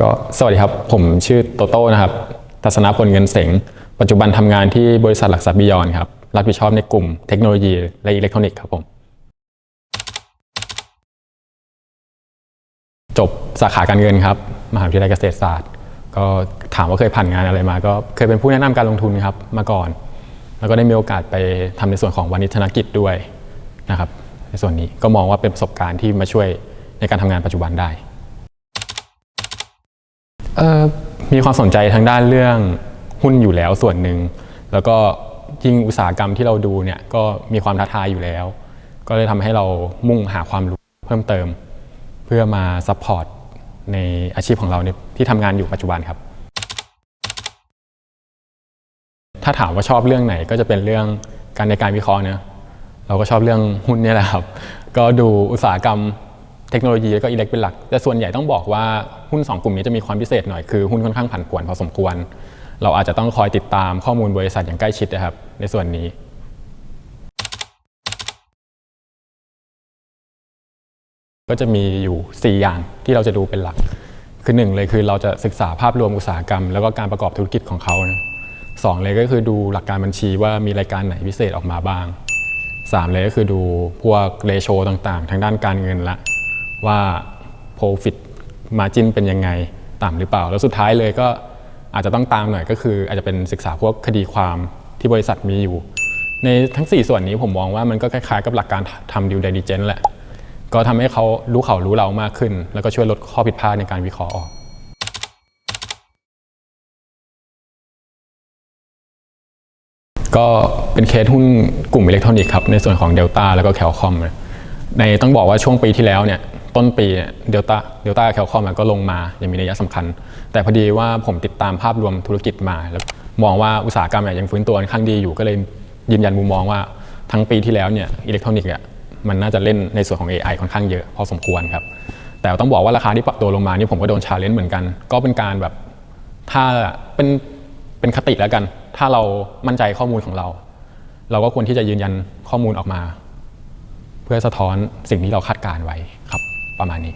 ก็สวัสดีครับ ผมชื่อโตโต้นะครับทัศนพลเงินเสงปัจจุบันทำงานที่บริษัทหลักทรัพย์บิยอนครับ รับผิดชอบในกลุ่มเทคโนโลยีและอิเล็กทรอนิกส์ครับผม จบสาขาการเงินครับ มหาวิทยาลัยเกษตรศาสตร์ ก็ถามว่าเคยผ่านงานอะไรมา ก็เคยเป็นผู้แนะนำการลงทุนครับมาก่อน แล้วก็ได้มีโอกาสไปทำในส่วนของวานิชธนกิจด้วยนะครับ ในส่วนนี้ก็มองว่าเป็นประสบการณ์ที่มาช่วยในการทำงานปัจจุบันได้ มีความสนใจทางด้านเรื่องหุ้นอยู่แล้วส่วนหนึ่ง แล้วก็ยิ่งอุตสาหกรรมที่เราดูเนี่ยก็มีความท้าทายอยู่แล้ว ก็เลยทำให้เรามุ่งหาความรู้เพิ่มเติม เพื่อมาซัพพอร์ตในอาชีพของเราเนี่ยที่ทำงานอยู่ปัจจุบันครับ ถ้าถามว่าชอบเรื่องไหนก็จะเป็นเรื่องการในการวิเคราะห์เนะเราก็ชอบเรื่องหุ้นนี่แหละครับ ก็ดูอุตสาหกรรม เทคโนโลยีแล้วก็อิเล็กเป็นหลัก แต่ส่วนใหญ่ต้องบอกว่าหุ้น 2 กลุ่มนี้จะมีความพิเศษหน่อยคือหุ้นค่อนข้างผันผวนพอสมควร เราอาจจะต้องคอยติดตามข้อมูลบริษัทอย่างใกล้ชิดนะครับ ในส่วนนี้ก็จะมีอยู่ 4 อย่างที่เราจะดูเป็นหลัก คือหนึ่งเลยคือเราจะศึกษาภาพรวมอุตสาหกรรม แล้วก็การประกอบธุรกิจของเขานะสองเลยก็คือดูหลักการบัญชีว่ามีรายการไหนพิเศษออกมาบ้างสามเลยก็คือดูพวกเรโชต่างๆ ทางด้านการเงินละ ว่า profit margin เป็นยังไงต่ำหรือเปล่า แล้วสุดท้ายเลยก็อาจจะต้องตามหน่อยก็คือ อาจจะเป็นศึกษาพวกคดีความที่บริษัทมีอยู่ ในทั้ง 4 ส่วนนี้ผมมองว่ามันก็คล้ายๆ กับหลักการทำ due diligence แหละ ก็ทำให้เขารู้เขารู้เรามากขึ้น แล้วก็ช่วยลดข้อผิดพลาดในการวิเคราะห์ออกก็เป็นเคสหุ้นกลุ่มอิเล็กทรอนิกส์ครับ ในส่วนของ Delta แล้วก็แคลคอม ในต้องบอกว่าช่วงปีที่แล้วเนี่ยต้นปีเดลต้าเดลต้าแคลคอมก็ลงมาอย่างมีนัยสำคัญ แต่พอดีว่าผมติดตามภาพรวมธุรกิจมา แล้วมองว่าอุตสาหกรรมเนี่ยยังฟื้นตัวค่อนข้างดีอยู่ก็เลยยืนยันมุมมองว่าทั้งปีที่แล้วเนี่ยอิเล็กทรอนิกส์มันน่าจะเล่นในส่วนของ AI ค่อนข้างเยอะพอสมควรครับแต่ต้องบอกว่าราคาที่ปรับตัวลงมานี่ผมก็โดนชาเลนจ์เหมือนกัน ก็เป็นการแบบถ้าเป็นเป็นคติแล้วกัน ถ้าเรามั่นใจข้อมูลของเรา เราก็ควรที่จะยืนยันข้อมูลออกมา พื่อสะท้อนสิ่งที่เราคาดการไว้ครับประมาณนี้